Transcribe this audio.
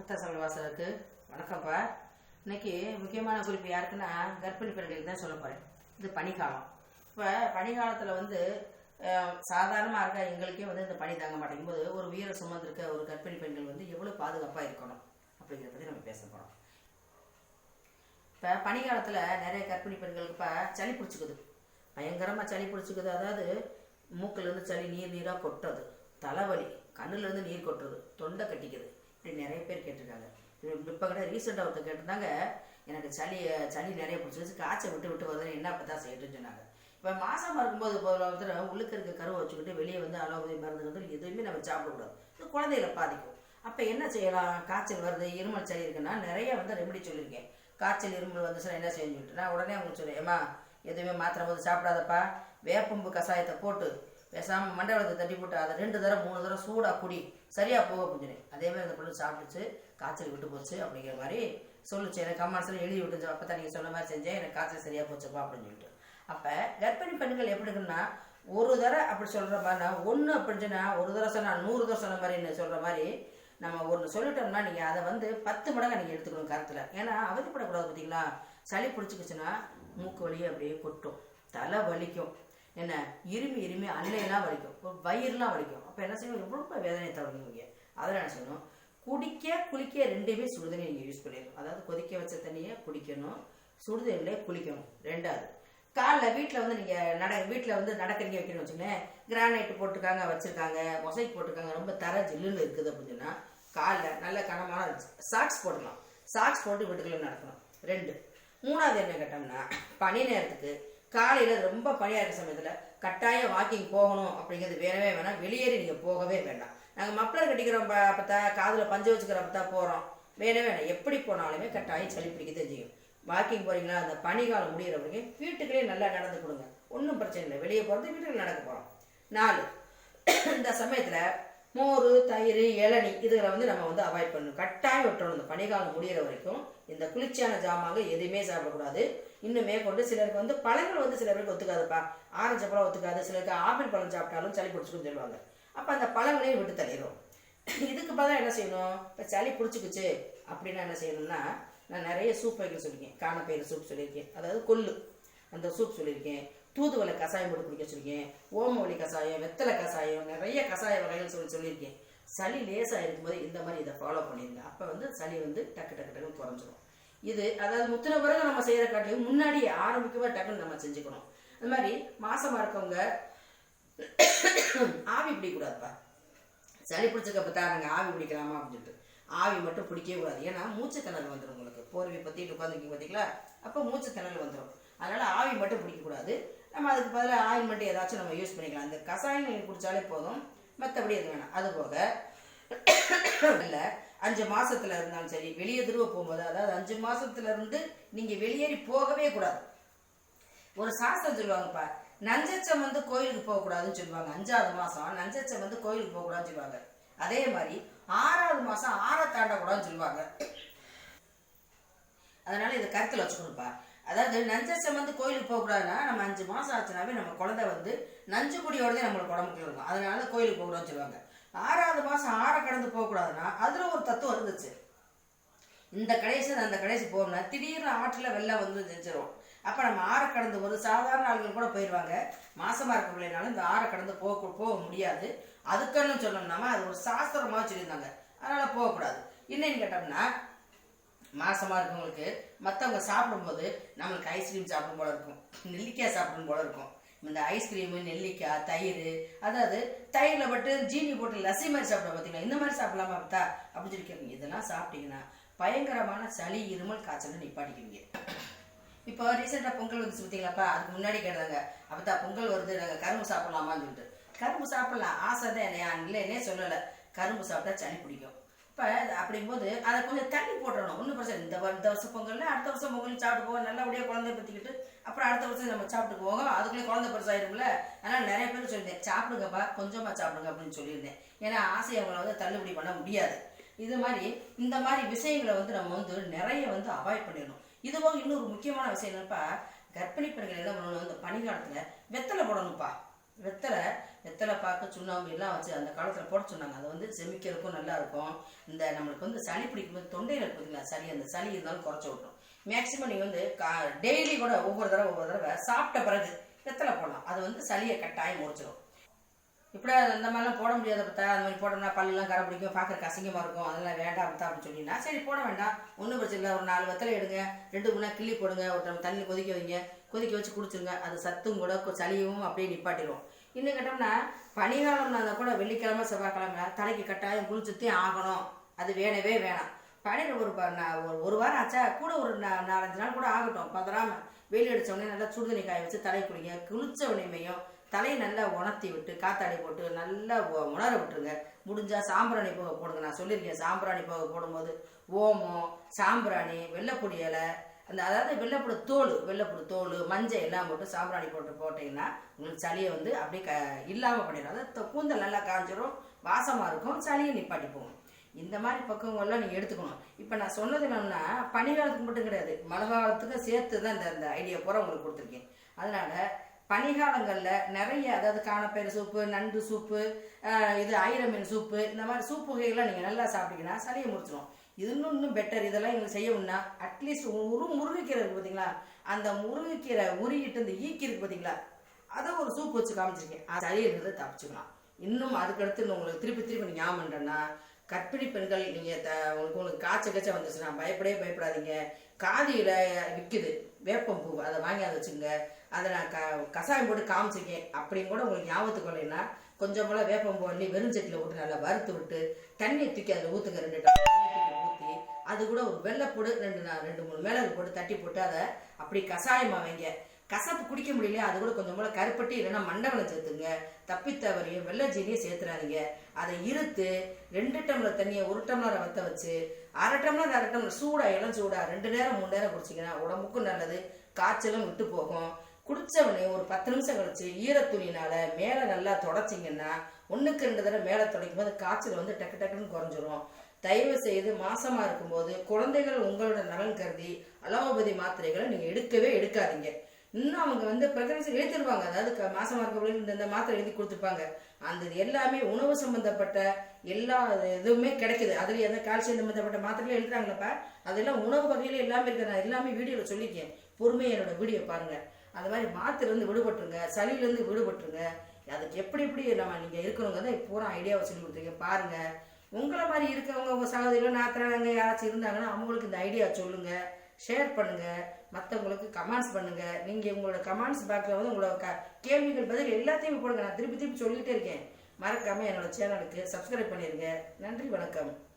அப்பத்தா சமையல் வாசலுக்கு வணக்கம்ப்பா இன்னைக்கு முக்கியமான குறிப்பு யாருக்குன்னா கர்ப்பிணி பெண்களுக்கு தான் சொல்ல போகிறேன் இது பனிக்காலம். இப்போ பனிக்காலத்தில் வந்து சாதாரணமாக இருக்க எங்களுக்கே வந்து இந்த பனி தாங்க மாட்டேங்கும் போது ஒரு உயிரை சுமந்திருக்க ஒரு கர்ப்பிணி பெண்கள் வந்து எவ்வளோ பாதுகாப்பாக இருக்கணும் அப்படிங்கிறத பற்றி நம்ம பேச போகிறோம் இப்போ பனிக்காலத்தில் நிறைய கர்ப்பிணி பெண்களுக்கு இப்போ சளி பிடிச்சிக்குது. பயங்கரமாக சளி பிடிச்சிக்குது. அதாவது மூக்கிலேருந்து சளி நீர் நீராக கொட்டுறது. தலைவலி கண்ணுலேருந்து நீர் கொட்டுறது. தொண்டை கட்டிக்குது. இப்படி நிறைய பேர் கேட்டிருக்காங்க. இப்போ கூட ரீசெண்டாக ஒருத்தர் கேட்டிருந்தாங்க எனக்கு சளி சளி நிறைய பிடிச்சிருச்சு காய்ச்சல் விட்டு விட்டு வருதுன்னு என்ன அப்போ தான் செய்யட்டுன்னு சொன்னாங்க. இப்போ மாசமாக இருக்கும்போது இப்போ வந்து உள்ளுக்கு இருக்க கருவை வச்சுக்கிட்டு வெளியே வந்து அலோபதி மருந்து வந்து எதுவுமே நம்ம சாப்பிடக்கூடாது. இது குழந்தைகளை பாதிக்கும். அப்போ என்ன செய்யலாம்? காய்ச்சல் வருது இருமல் சளி இருக்குன்னா நிறைய வந்து ரெமெடி சொல்லியிருக்கேன். காய்ச்சல் இருமல் வந்துச்சுன்னா என்ன செய்யணும்னு சொல்லிட்டு நான் உடனே அவங்களுக்கு சொல்லுவேன் ஏமா எதுவுமே மாத்திரை போது சாப்பிடாதப்பா. வேப்பம்பு கஷாயத்தை போட்டு பேசாமல் மண்டபத்தை தட்டி போட்டு அதை ரெண்டு தடவை மூணு தடவை சூடாக குடி. சரியாக போக அப்படின்னு அதே மாதிரி அந்த பொண்ணு சாப்பிட்டுச்சு. காய்ச்சல் விட்டு போச்சு அப்படிங்கிற மாதிரி சொல்லுச்சு. எனக்கு கம்மான்ஸில் எழுதி விட்டுச்சு அப்போ தான் நீங்கள் சொன்ன மாதிரி செஞ்சேன். எனக்கு காய்ச்சல் சரியாக போச்சுப்பா அப்படின்னு சொல்லிட்டு. அப்போ கர்ப்பிணி பெண்கள் எப்படி இருக்குன்னா ஒரு தடவை அப்படி சொல்கிற மாதிரினா ஒன்று அப்படின்னு சொன்னால் ஒரு தடவை சொன்னால் நூறு தடவை சொன்ன மாதிரி சொல்கிற மாதிரி நம்ம ஒன்று சொல்லிட்டோம்னா நீங்கள் அதை வந்து பத்து மடங்கு நீங்கள் எடுத்துக்கணும் கருத்தில். ஏன்னா அவதிப்படக்கூடாது பார்த்தீங்களா சளி பிடிச்சிக்கிச்சுன்னா மூக்கு வலி அப்படியே கொட்டும். தலை வலிக்கும். என்ன இருமி இருமி அன்னையெல்லாம் வலிக்கும். வயிறுலாம் வலிக்கும். அப்போ என்ன செய்யணும்? ரொம்ப வேதனை தொடங்குவீங்க அதெல்லாம் என்ன செய்யணும்? குடிக்க குளிக்க ரெண்டுமே சுடுதண்ணி நீங்கள் யூஸ் பண்ணிடணும் அதாவது கொதிக்க வச்ச தண்ணியை குடிக்கணும். சுடுதண்ணிலே குளிக்கணும். ரெண்டாவது காலைல வீட்டில் வந்து நீங்கள் நட வீட்டில் வந்து நடக்கிறீங்க வைக்கணும்னு வச்சுக்கோங்களேன். கிரானைட் போட்டிருக்காங்க வச்சுருக்காங்க மொசைக் போட்டிருக்காங்க. ரொம்ப தர ஜில்லுன்னு இருக்குது அப்படின்னு சொன்னால் காலில் நல்ல கனமான சாக்ஸ் போடலாம் சாக்ஸ் போட்டு வீட்டுக்குள்ளே நடக்கணும். ரெண்டு மூணாவது என்ன கேட்டோம்னா பனி நேரத்துக்கு காலையில் ரொம்ப பனியாக இருக்கிற சமயத்தில் கட்டாயம் வாக்கிங் போகணும் அப்படிங்கிறது வேணவே வேணாம். வெளியேறி நீங்கள் போகவே வேண்டாம். நாங்கள் மப்ளர் கட்டிக்கிறோம் பார்த்தா காதில் பஞ்சு வச்சுக்கிற பார்த்தா போகிறோம் வேணவே வேணாம். எப்படி போனாலுமே கட்டாயம் சளி பிடிக்க செய்யும். வாக்கிங் போகிறீங்களா அந்த பனிகாலம் முடிகிற வரைக்கும் வீட்டுக்குள்ளேயே நல்லா நடந்து கொடுங்க. ஒன்றும் பிரச்சனை இல்லை. வெளியே போகிறது வீட்டுக்கு நடக்க போகிறோம் நாலு இந்த சமயத்தில் மோர் தயிர் இளநி இதுகளை வந்து நம்ம வந்து அவாய்ட் பண்ணணும். கட்டாயம் விட்டுறணும். இந்த பனிகாலம் முடிகிற வரைக்கும் இந்த குளிர்ச்சியான ஜாமாக எதுவுமே சாப்பிடக்கூடாது. இன்னுமே கொண்டு சிலருக்கு வந்து பழங்கள் வந்து சில பேருக்கு ஒத்துக்காதுப்பா. ஆரஞ்சு பழம் ஒத்துக்காது. சிலருக்கு ஆப்பிள் பழம் சாப்பிட்டாலும் சளி பிடிச்சிக்குன்னு சொல்லுவாங்க. அப்போ அந்த பழங்களையும் விட்டு தள்ளிடும் இதுக்கு பதிலாக என்ன செய்யணும்? இப்போ சளி பிடிச்சிக்குச்சு அப்படின்னா என்ன செய்யணும்னா நான் நிறைய சூப் வைக்க சொல்லியிருக்கேன். காணப்பயிறு சூப் சொல்லியிருக்கேன். அதாவது கொல்லு அந்த சூப் சொல்லியிருக்கேன். தூதுவளை கஷாயம் போட்டு குடிக்க சொல்லியிருக்கேன் ஓமவழி கஷாயம் வெத்தலை கஷாயம் நிறைய கஷாய வகைகள் சொல்லி சொல்லியிருக்கேன் சளி லேசாக இருக்கும்போது இந்த மாதிரி இதை ஃபாலோ பண்ணிடுங்க அப்போ வந்து சளி வந்து டக்கு டக்கு டக்குன்னு குறைஞ்சிரும். இது அதாவது முத்தின பிறகு நம்ம செய்கிற காட்டியும் முன்னாடி ஆரம்பிக்கவே டக்குன்னு நம்ம செஞ்சுக்கணும். அது மாதிரி மாசமாக இருக்கவங்க ஆவி பிடிக்கக்கூடாதுப்பா. சளி பிடிச்சக்கப்ப தான் நாங்கள் ஆவி பிடிக்கலாமா அப்படின்னு சொல்லிட்டு. ஆவி மட்டும் பிடிக்கவே கூடாது. ஏன்னா மூச்சு திணறல் வந்துடும் உங்களுக்கு. போர்வை பற்றிட்டு உட்காந்துருக்கீங்க பார்த்தீங்களா அப்போ மூச்சு திணறல் வந்துடும் அதனால் ஆவி மட்டும் பிடிக்கக்கூடாது. நம்ம அதுக்கு பதிலாக ஆயில் மட்டும் ஏதாச்சும் நம்ம யூஸ் பண்ணிக்கலாம். அந்த கஷாயம் நீங்கள் குடித்தாலே போதும். மற்றபடி எதுவும் வேணாம். அது போக இல்லை அஞ்சு மாதத்தில் இருந்தாலும் சரி வெளியே திரும்ப போகும்போது அதாவது அஞ்சு மாதத்துலேருந்து இருந்து வெளியேறி போகவே கூடாது. ஒரு சாஸ்திரம் சொல்லுவாங்கப்பா நஞ்சச்சம் வந்து கோயிலுக்கு போகக்கூடாதுன்னு சொல்லுவாங்க. அஞ்சாவது மாதம் நஞ்சச்சம் வந்து கோயிலுக்கு போகக்கூடாதுன்னு சொல்லுவாங்க. அதே மாதிரி ஆறாவது மாதம் ஆற தாண்டக்கூடாதுன்னு சொல்லுவாங்க. அதனால இதை கருத்தில் வச்சுக்கணும்ப்பா அதாவது நஞ்சச்சம் வந்து கோயிலுக்கு போகக்கூடாதுன்னா நம்ம அஞ்சு மாதம் ஆச்சுனாவே நம்ம குழந்தை வந்து நஞ்சு குடியோடதே நம்மளுக்கு உடம்புக்குள்ள இருக்கும் அதனால கோயிலுக்கு போகக்கூடாதுன்னு சொல்லுவாங்க. ஆறாவது மாதம் ஆறை கடந்து போகக்கூடாதுன்னா அதில் ஒரு தத்துவம் இருந்துச்சு. இந்த கடைசி அந்த கடைசி போகணும்னா திடீர்னு ஆற்றில் வெள்ளம் வந்து செஞ்சிரும் அப்போ நம்ம ஆறை கடந்து ஒரு சாதாரண ஆளுகள் கூட போயிடுவாங்க மாசமாக இருக்க பிள்ளைனாலும் இந்த ஆறை கடந்து போக போக முடியாது. அதுக்குன்னு சொன்னோம்னாம அது ஒரு சாஸ்திரமாக சொல்லியிருந்தாங்க. அதனால் போகக்கூடாது என்னன்னு கேட்டோம்னா மாசமாக இருக்கவங்களுக்கு மற்றவங்க சாப்பிடும்போது நம்மளுக்கு ஐஸ்கிரீம் சாப்பிடும் போல இருக்கும். நெல்லிக்காய் சாப்பிடும் போல இருக்கும். இந்த ஐஸ்கிரீமு நெல்லிக்காய் தயிர் அதாவது தயிரில் பட்டு ஜீனி போட்டு லசி மாதிரி சாப்பிட பார்த்தீங்களா இந்த மாதிரி சாப்பிடலாமா பார்த்தா அப்படின்னு சொல்லி கேட்பீங்க இதெல்லாம் சாப்பிட்டீங்கன்னா பயங்கரமான சளி இருமல் காய்ச்சல் நிப்பாட்டிக்குவீங்க. இப்போ ரீசெண்டாக பொங்கல் வந்துச்சு பார்த்தீங்களாப்பா அதுக்கு முன்னாடி கேட்டாங்க. அப்பத்தா பொங்கல் வருது. நாங்கள் கரும்பு சாப்பிடலாமான்னு சொல்லிட்டு. கரும்பு சாப்பிடலாம். ஆசை தான் என்னையா? இல்லைன்னே சொல்லலை. கரும்பு சாப்பிட்டா சளி பிடிக்கும். இப்போ அப்படிங்கும்போது அதை கொஞ்சம் தள்ளி போட்டுறணும். ஒன்றும் பிரச்சனை இந்த வ- இந்த வருஷம் பொங்கல்ல அடுத்த வருஷம் பொங்கல் சாப்பிட்டு போவோம் நல்லபடியாக குழந்தைய பற்றிக்கிட்டு அப்புறம் அடுத்த வருஷம் நம்ம சாப்பிட்டு போவோம் அதுக்குள்ளே குழந்தை பெருசாயிரும்ல. அதனால் நிறைய பேர் சொல்லியிருந்தேன் சாப்பிடுங்கப்பா கொஞ்சமாக சாப்பிடுங்க அப்படின்னு சொல்லியிருந்தேன். ஏன்னா ஆசை அவங்கள வந்து தள்ளுபடி பண்ண முடியாது. இது மாதிரி இந்த மாதிரி விஷயங்களை வந்து நம்ம வந்து நிறைய வந்து அவாய்ட் பண்ணிடணும். இதுவும் இன்னொரு முக்கியமான விஷயம் என்னப்பா கர்ப்பிணி பெண்கள் என்ன பண்ணணும்? இந்த பனிக்காலத்தில் வெத்தலை போடணும்ப்பா. வெத்தலை வெத்தலை பார்க்க சுண்ணாம்பு எல்லாம் வச்சு அந்த காலத்தில் போட சொன்னாங்க. அது வந்து செமிக்கிறதுக்கும் நல்லா இருக்கும். இந்த நம்மளுக்கு வந்து சளி பிடிக்கும்போது தொண்டையில் இருக்குதுங்களா சளி அந்த சளி இருந்தாலும் குறைச்சி விட்ரும் மேக்ஸிமம் நீங்கள் வந்து கா டெய்லி கூட ஒவ்வொரு தடவை ஒவ்வொரு தடவை சாப்பிட்ட பிறகு வெத்தலை போடலாம். அது வந்து சளியை கட்டாயம் முடிச்சிடும் இப்படி அந்த மாதிரிலாம் போட முடியாத பார்த்தா அந்த மாதிரி போட்டோம்னா பல்லெல்லாம் கரை பிடிக்கும் பார்க்குறக்கு அசிங்கமாக இருக்கும். அதெல்லாம் வேண்டாம் பார்த்தா அப்படின்னு சொல்லினா சரி போட வேண்டாம். ஒன்றும் பிரச்சனை இல்லை. ஒரு நாலு வெத்தலை எடுங்க. ரெண்டு மூணு கிள்ளி போடுங்க. ஒரு தண்ணி கொதிக்க வைங்க. கொதிக்க வச்சு குடிச்சிருங்க. அது சத்தும் கூட சளியும் அப்படியே நிப்பாட்டிடும் இன்னும் கேட்டோம்னா பனிகாலம்னா கூட வெள்ளிக்கிழமை செவ்வாய்க்கிழமை தலைக்கு கட்டாயம் குளிச்சுத்தி ஆகணும். அது வேணவே வேணாம். பனியில் ஒரு ப- ஒரு- ஒரு வாரம் ஆச்சா கூட ஒரு நா- நாலஞ்சு நாள் கூட ஆகட்டும். பதறாமல் வெயில் அடிச்ச நல்லா சுடுதண்ணி காய வச்சு தலை குடிங்க குளிச்ச உடனேமையும் தலையை நல்லா உணர்த்தி விட்டு காத்தாடி போட்டு நல்லா உணர விட்டுருங்க. முடிஞ்சால் சாம்பிராணி போக போடுங்க. நான் சொல்லியிருக்கேன் சாம்பிராணி போக போடும்போது ஓமம் சாம்பிராணி வெள்ளைப்பொடி இலை அந்த அதாவது வெள்ளைப்பூடு தோல் வெள்ளைப்பூடு தோல் மஞ்சள் எல்லாம் போட்டு சாம்பிராணி போட்டு போட்டிங்கன்னா உங்களுக்கு சளியை வந்து அப்படியே க இல்லாமல் பண்ணிடும் அதாவது கூந்தல் நல்லா காஞ்சிரும் வாசமாக இருக்கும் சளியை நிப்பாட்டி போகும் இந்த மாதிரி பக்குவங்கள்லாம் நீங்கள் எடுத்துக்கணும். இப்போ நான் சொன்னது என்னென்னா பனிகாலத்துக்கு மட்டும் கிடையாது மழை காலத்துக்கும் சேர்த்து தான் இந்த இந்த ஐடியா பூரா உங்களுக்கு கொடுத்துருக்கேன். அதனால பனிகாலங்களில் நிறைய அதாவது காணப்பயிறு சூப்பு நண்டு சூப்பு இது ஐரமீன் சூப்பு இந்த மாதிரி சூப்பு வகைகள்லாம் நீங்கள் நல்லா சாப்பிட்டீங்கன்னா சளியை முடிச்சிடும் இது இன்னும் இன்னும் பெட்டர் இதெல்லாம் எங்களுக்கு செய்யணும்னா அட்லீஸ்ட் ஒரு முருங்கைக்கீரை இருக்கு பார்த்தீங்களா அந்த முருங்கைக்கீரை உருகிட்டு இந்த ஈக்கி இருக்கு பார்த்தீங்களா அதை ஒரு சூப் வச்சு காமிச்சிருக்கேன். அது சளியிலிருந்து தப்பிச்சுக்கலாம். இன்னும் அதுக்கடுத்து உங்களுக்கு திருப்பி திருப்பி ஞாபகம் பண்ணுறேன்னா கற்பிணி பெண்கள் நீங்கள் த உங்களுக்கு உங்களுக்கு காய்ச்சல் காய்ச்ச வந்துச்சுன்னா பயப்படவே பயப்படாதீங்க. காதியில் விற்குது வேப்பம் பூ அதை வாங்கி அதை வச்சுங்க அதை நான் க கசாயம் போட்டு காமிச்சிருக்கேன். அப்படின்னு கூட உங்களுக்கு ஞாபகத்துக்கு இல்லைன்னா கொஞ்சம் போல வேப்பம் பூ அள்ளி வெறும் சட்டியில் போட்டு நல்லா வறுத்து விட்டு தண்ணியை தூக்கி அதில் ஊற்றுங்க ரெண்டு அது கூட ஒரு வெள்ளைப்பூடு ரெண்டு நான் ரெண்டு மூணு மிளகு போட்டு தட்டி போட்டு அதை அப்படி கஷாயமா வைங்க. கசப்பு குடிக்க முடியல அது கூட கொஞ்சம் போல கருப்பட்டி இல்லைன்னா மண்டவளம் சேர்த்துங்க. தப்பித்தவரையும் வெள்ளை ஜீனியும் சேர்த்துறாதீங்க. அதை இருத்து ரெண்டு டம்ளர் தண்ணியை ஒரு டம்ளரை வத்த வச்சு அரை டம்ளர் அரை டம்ளர் சூடா இளம் சூடா ரெண்டு நேரம் மூணு நேரம் குடிச்சிங்கன்னா உடம்புக்கும் நல்லது காய்ச்சலும் விட்டு போகும். குடிச்சவனே ஒரு பத்து நிமிஷம் கழிச்சு ஈரத்துணினால மேலே நல்லா தொடச்சிங்கன்னா ஒன்றுக்கு ரெண்டு தடவை மேலே துடைக்கும் போது காய்ச்சல் வந்து டக்கு டக்குன்னு குறைஞ்சிரும். தயவு செய்து மாசமா இருக்கும்போது குழந்தைகள் உங்களோட நலன் கருதி அலோபதி மாத்திரைகளை நீங்க எடுக்கவே எடுக்காதீங்க. இன்னும் அவங்க வந்து பிரெக்னன்சி எழுதிருவாங்க அதாவது க- மாசமா இருக்க இந்த இந்த மாத்திரை எழுதி கொடுத்துருப்பாங்க. அந்த எல்லாமே உணவு சம்பந்தப்பட்ட எல்லா இதுவுமே கிடைக்குது. அதுல எந்த கால்சியம் சம்பந்தப்பட்ட மாத்திரைகள் எழுதுறாங்களப்பா அதெல்லாம் உணவு வகையில எல்லாமே இருக்கு நான் எல்லாமே வீடியோல சொல்லியிருக்கேன். பொறுமையாக என்னோட வீடியோ பாருங்க. அந்த மாதிரி மாத்திரை இருந்து விடுபட்டுருங்க. சளியில இருந்து விடுபட்டுருங்க. அதுக்கு எப்படி எப்படி நம்ம நீங்க இருக்கணுங்கிறத பூரா ஐடியாவை சொல்லி கொடுத்துருக்கேன். பாருங்க. உங்களை மாதிரி இருக்கவங்க உங்கள் சகோதரிகள் நாத்திராங்க யாராச்சும் இருந்தாங்கன்னா அவங்களுக்கு இந்த ஐடியா சொல்லுங்கள் ஷேர் பண்ணுங்கள் மற்றவங்களுக்கு கமெண்ட்ஸ் பண்ணுங்கள் நீங்கள் உங்களோட கமெண்ட்ஸ் பாக்ஸ்ல வந்து உங்களோட க- கேள்விகள் பதில் எல்லாத்தையும் போடுங்க. நான் திருப்பி திருப்பி சொல்லிகிட்டே இருக்கேன். மறக்காமல் என்னோட சேனலுக்கு சப்ஸ்கிரைப் பண்ணிருங்க. நன்றி வணக்கம்.